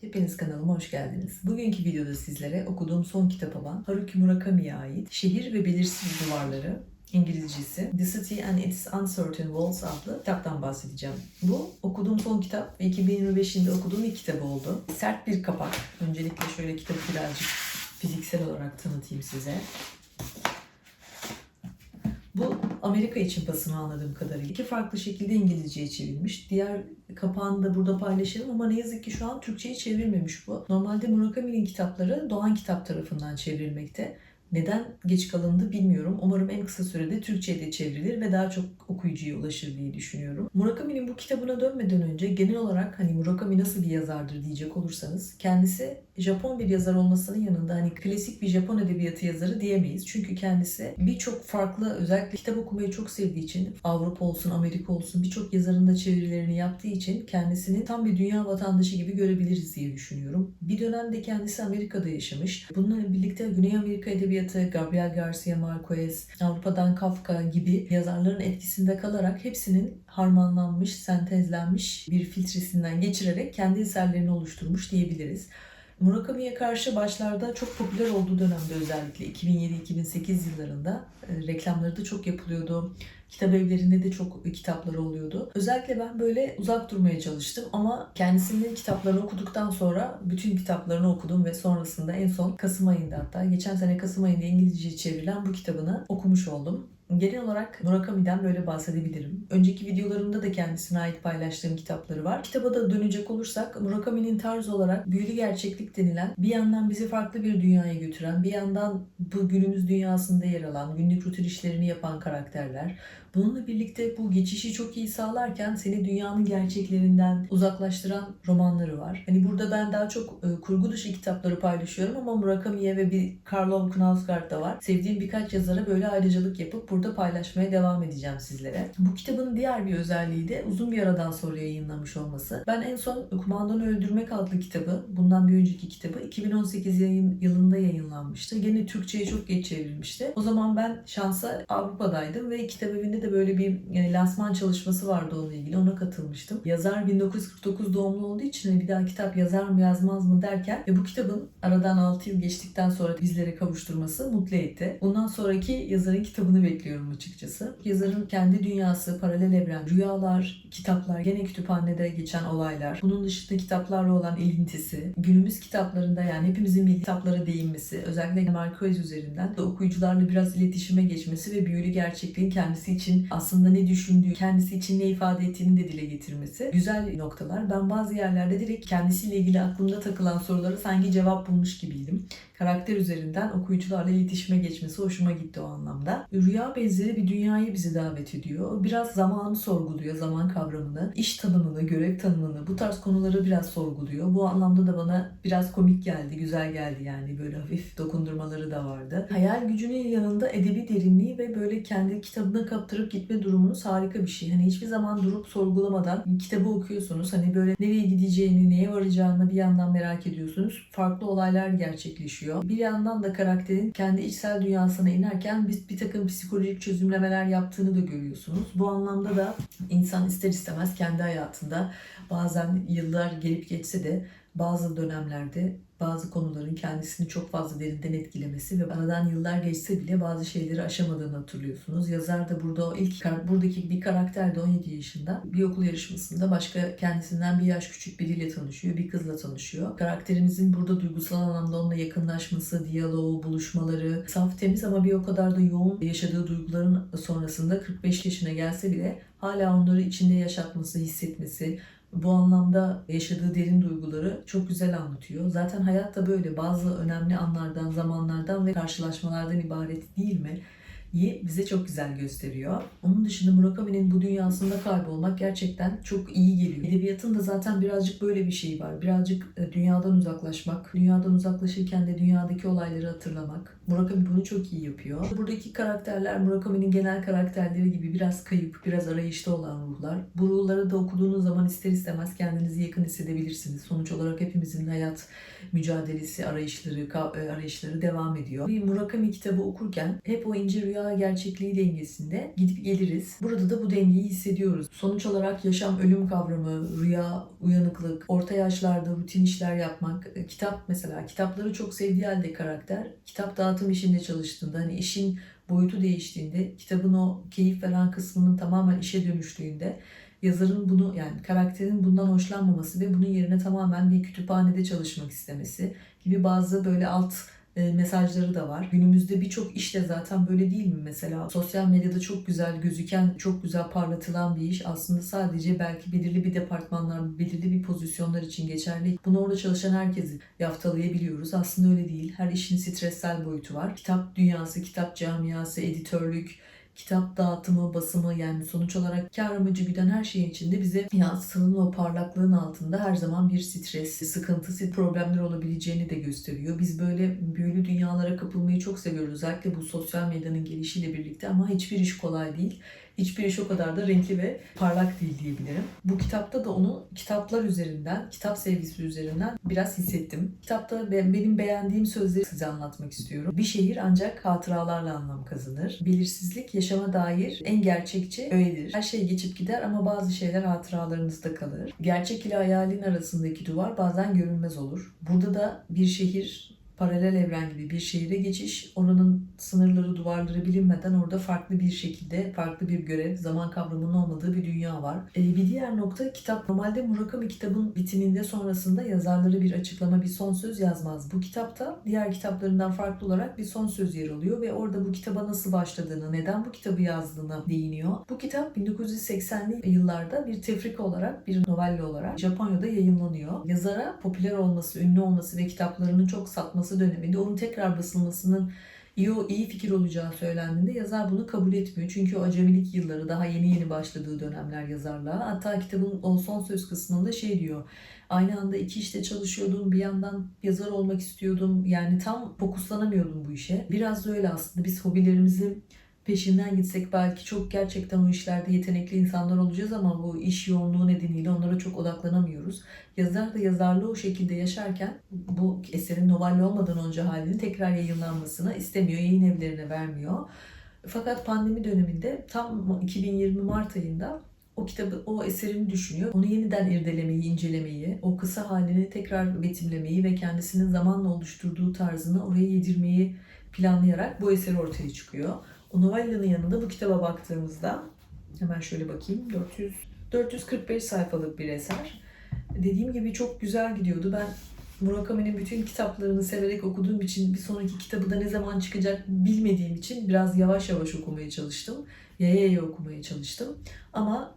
Hepiniz kanalıma hoş geldiniz. Bugünkü videoda sizlere okuduğum son kitap olan Haruki Murakami'ye ait Şehir ve Belirsiz Duvarları İngilizcesi The City and Its Uncertain Walls adlı kitaptan bahsedeceğim. Bu okuduğum son kitap ve 2025'inde okuduğum ilk kitabı oldu. Sert bir kapak. Öncelikle şöyle kitabı birazcık fiziksel olarak tanıtayım size. Amerika için basımı anladığım kadarıyla. iki farklı şekilde İngilizceye çevrilmiş. Diğer kapağını da burada paylaşırım ama ne yazık ki şu an Türkçe'ye çevrilmemiş bu. Normalde Murakami'nin kitapları Doğan Kitap tarafından çevrilmekte. Neden geç kalındı bilmiyorum. Umarım en kısa sürede Türkçe'ye de çevrilir ve daha çok okuyucuya ulaşır diye düşünüyorum. Murakami'nin bu kitabına dönmeden önce genel olarak hani Murakami nasıl bir yazardır diyecek olursanız kendisi Japon bir yazar olmasının yanında hani klasik bir Japon edebiyatı yazarı diyemeyiz. Çünkü kendisi birçok farklı özellikle kitap okumayı çok sevdiği için Avrupa olsun Amerika olsun birçok yazarın da çevirilerini yaptığı için kendisini tam bir dünya vatandaşı gibi görebiliriz diye düşünüyorum. Bir dönemde kendisi Amerika'da yaşamış. Bununla birlikte Güney Amerika edebiyatı, Gabriel Garcia Marquez, Avrupa'dan Kafka gibi yazarların etkisinde kalarak hepsinin harmanlanmış, sentezlenmiş bir filtresinden geçirerek kendi eserlerini oluşturmuş diyebiliriz. Murakami'ye karşı başlarda çok popüler olduğu dönemde özellikle 2007-2008 yıllarında e, reklamları da çok yapılıyordu. Kitap evlerinde de çok kitapları oluyordu. Özellikle ben böyle uzak durmaya çalıştım ama kendisinin kitaplarını okuduktan sonra bütün kitaplarını okudum ve sonrasında en son Kasım ayında hatta geçen sene Kasım ayında İngilizce çevrilen bu kitabını okumuş oldum. Genel olarak Murakami'den böyle bahsedebilirim. Önceki videolarımda da kendisine ait paylaştığım kitapları var. Kitaba da dönecek olursak Murakami'nin tarzı olarak büyülü gerçeklik denilen bir yandan bizi farklı bir dünyaya götüren, bir yandan bu günümüz dünyasında yer alan, günlük rutin işlerini yapan karakterler. Bununla birlikte bu geçişi çok iyi sağlarken seni dünyanın gerçeklerinden uzaklaştıran romanları var. Hani burada ben daha çok e, kurgu dışı kitapları paylaşıyorum ama Murakami'ye ve bir Karlov Knausgaard da var. Sevdiğim birkaç yazara böyle ayrıcalık yapıp burada paylaşmaya devam edeceğim sizlere. Bu kitabın diğer bir özelliği de uzun bir aradan sonra yayınlanmış olması. Ben en son Kumandanı Öldürmek adlı kitabı, bundan bir önceki kitabı 2018 yayın, yılında yayınlanmıştı. Gene Türkçe'ye çok geç çevrilmişti. O zaman ben şansa Avrupa'daydım ve kitap evinde de böyle bir yani lansman çalışması vardı onunla ilgili. Ona katılmıştım. Yazar 1949 doğumlu olduğu için hani bir daha kitap yazar mı yazmaz mı derken ve bu kitabın aradan 6 yıl geçtikten sonra bizlere kavuşturması mutlu etti. Bundan sonraki yazarın kitabını bekliyorum açıkçası. Yazarın kendi dünyası, paralel evren, rüyalar, kitaplar, gene kütüphanede geçen olaylar, bunun dışında kitaplarla olan ilintisi, günümüz kitaplarında yani hepimizin bildiği kitaplara değinmesi, özellikle Marquez üzerinden de okuyucularla biraz iletişime geçmesi ve büyülü gerçekliğin kendisi için aslında ne düşündüğü, kendisi için ne ifade ettiğini de dile getirmesi güzel noktalar. Ben bazı yerlerde direkt kendisiyle ilgili aklımda takılan soruları sanki cevap bulmuş gibiydim. Karakter üzerinden okuyucularla iletişime geçmesi hoşuma gitti o anlamda. Rüya benzeri bir dünyayı bizi davet ediyor. Biraz zamanı sorguluyor, zaman kavramını, iş tanımını, görev tanımını, bu tarz konuları biraz sorguluyor. Bu anlamda da bana biraz komik geldi, güzel geldi yani böyle hafif dokundurmaları da vardı. Hayal gücünün yanında edebi derinliği ve böyle kendi kitabına kaptırıp gitme durumunuz harika bir şey. Hani hiçbir zaman durup sorgulamadan kitabı okuyorsunuz. Hani böyle nereye gideceğini, neye varacağını bir yandan merak ediyorsunuz. Farklı olaylar gerçekleşiyor. Bir yandan da karakterin kendi içsel dünyasına inerken bir, bir takım psikolojik çözümlemeler yaptığını da görüyorsunuz. Bu anlamda da insan ister istemez kendi hayatında bazen yıllar gelip geçse de bazı dönemlerde bazı konuların kendisini çok fazla derinden etkilemesi ve aradan yıllar geçse bile bazı şeyleri aşamadığını hatırlıyorsunuz. Yazar da burada o ilk buradaki bir karakter de 17 yaşında bir okul yarışmasında başka kendisinden bir yaş küçük biriyle tanışıyor, bir kızla tanışıyor. Karakterimizin burada duygusal anlamda onunla yakınlaşması, diyaloğu, buluşmaları saf temiz ama bir o kadar da yoğun yaşadığı duyguların sonrasında 45 yaşına gelse bile hala onları içinde yaşatması, hissetmesi, bu anlamda yaşadığı derin duyguları çok güzel anlatıyor. Zaten hayat da böyle bazı önemli anlardan, zamanlardan ve karşılaşmalardan ibaret değil mi? Bize çok güzel gösteriyor. Onun dışında Murakami'nin bu dünyasında kaybolmak gerçekten çok iyi geliyor. Edebiyatın da zaten birazcık böyle bir şey var. Birazcık e, dünyadan uzaklaşmak, dünyadan uzaklaşırken de dünyadaki olayları hatırlamak. Murakami bunu çok iyi yapıyor. Buradaki karakterler Murakami'nin genel karakterleri gibi biraz kayıp, biraz arayışta olan ruhlar. Bu ruhları da okuduğunuz zaman ister istemez kendinizi yakın hissedebilirsiniz. Sonuç olarak hepimizin hayat mücadelesi, arayışları, e, arayışları devam ediyor. Bir Murakami kitabı okurken hep o ince rüya gerçekliği dengesinde gidip geliriz. Burada da bu dengeyi hissediyoruz. Sonuç olarak yaşam ölüm kavramı, rüya, uyanıklık, orta yaşlarda rutin işler yapmak, e, kitap mesela kitapları çok sevdiği halde karakter kitap dağıtım işinde çalıştığında hani işin boyutu değiştiğinde kitabın o keyif veren kısmının tamamen işe dönüştüğünde yazarın bunu yani karakterin bundan hoşlanmaması ve bunun yerine tamamen bir kütüphanede çalışmak istemesi gibi bazı böyle alt mesajları da var. Günümüzde birçok işte zaten böyle değil mi? Mesela sosyal medyada çok güzel gözüken, çok güzel parlatılan bir iş aslında sadece belki belirli bir departmanlar, belirli bir pozisyonlar için geçerli. Bunu orada çalışan herkesi yaftalayabiliyoruz. Aslında öyle değil. Her işin stressel boyutu var. Kitap dünyası, kitap camiası, editörlük, kitap dağıtımı, basımı yani sonuç olarak kar amacı güden her şeyin içinde bize yansıtılan o parlaklığın altında her zaman bir stres, sıkıntı, problemler olabileceğini de gösteriyor. Biz böyle büyülü dünyalara kapılmayı çok seviyoruz. Özellikle bu sosyal medyanın gelişiyle birlikte ama hiçbir iş kolay değil. Hiçbir iş o kadar da renkli ve parlak değil diyebilirim. Bu kitapta da onu kitaplar üzerinden, kitap sevgisi üzerinden biraz hissettim. Kitapta ben- benim beğendiğim sözleri size anlatmak istiyorum. Bir şehir ancak hatıralarla anlam kazanır. Belirsizlik yaşama dair en gerçekçi öğedir. Her şey geçip gider ama bazı şeyler hatıralarınızda kalır. Gerçek ile hayalin arasındaki duvar bazen görünmez olur. Burada da bir şehir paralel evren gibi bir şehire geçiş, oranın sınırları, duvarları bilinmeden orada farklı bir şekilde, farklı bir görev, zaman kavramının olmadığı bir dünya var. Ee, bir diğer nokta kitap, normalde Murakami kitabın bitiminde sonrasında yazarları bir açıklama, bir son söz yazmaz. Bu kitapta diğer kitaplarından farklı olarak bir son söz yer alıyor ve orada bu kitaba nasıl başladığını, neden bu kitabı yazdığına değiniyor. Bu kitap 1980'li yıllarda bir tefrika olarak, bir novelle olarak Japonya'da yayınlanıyor. Yazara popüler olması, ünlü olması ve kitaplarının çok satması döneminde onun tekrar basılmasının iyi, iyi fikir olacağı söylendiğinde yazar bunu kabul etmiyor. Çünkü o acemilik yılları daha yeni yeni başladığı dönemler yazarlığa. Hatta kitabın o son söz kısmında şey diyor. Aynı anda iki işte çalışıyordum. Bir yandan yazar olmak istiyordum. Yani tam fokuslanamıyordum bu işe. Biraz da öyle aslında. Biz hobilerimizi peşinden gitsek belki çok gerçekten o işlerde yetenekli insanlar olacağız ama bu iş yoğunluğu nedeniyle onlara çok odaklanamıyoruz. Yazar da yazarlığı o şekilde yaşarken bu eserin novelle olmadan önce halini tekrar yayınlanmasını istemiyor, yayın evlerine vermiyor. Fakat pandemi döneminde tam 2020 Mart ayında o kitabı, o eserini düşünüyor. Onu yeniden irdelemeyi, incelemeyi, o kısa halini tekrar betimlemeyi ve kendisinin zamanla oluşturduğu tarzını oraya yedirmeyi planlayarak bu eser ortaya çıkıyor. O novellanın yanında bu kitaba baktığımızda hemen şöyle bakayım 400 445 sayfalık bir eser. Dediğim gibi çok güzel gidiyordu. Ben Murakami'nin bütün kitaplarını severek okuduğum için bir sonraki kitabı da ne zaman çıkacak bilmediğim için biraz yavaş yavaş okumaya çalıştım. Yaya yaya okumaya çalıştım. Ama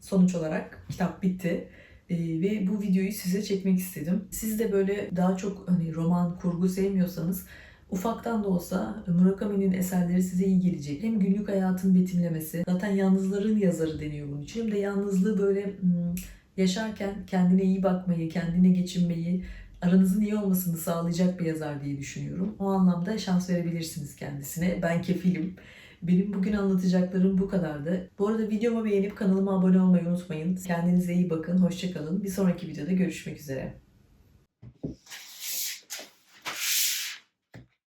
sonuç olarak kitap bitti. Ee, ve bu videoyu size çekmek istedim. Siz de böyle daha çok hani roman, kurgu sevmiyorsanız ufaktan da olsa Murakami'nin eserleri size iyi gelecek. Hem günlük hayatın betimlemesi, zaten yalnızların yazarı deniyor bunun için. Hem de yalnızlığı böyle hmm, yaşarken kendine iyi bakmayı, kendine geçinmeyi, aranızın iyi olmasını sağlayacak bir yazar diye düşünüyorum. O anlamda şans verebilirsiniz kendisine. Ben kefilim. Benim bugün anlatacaklarım bu kadardı. Bu arada videomu beğenip kanalıma abone olmayı unutmayın. Kendinize iyi bakın, hoşçakalın. Bir sonraki videoda görüşmek üzere.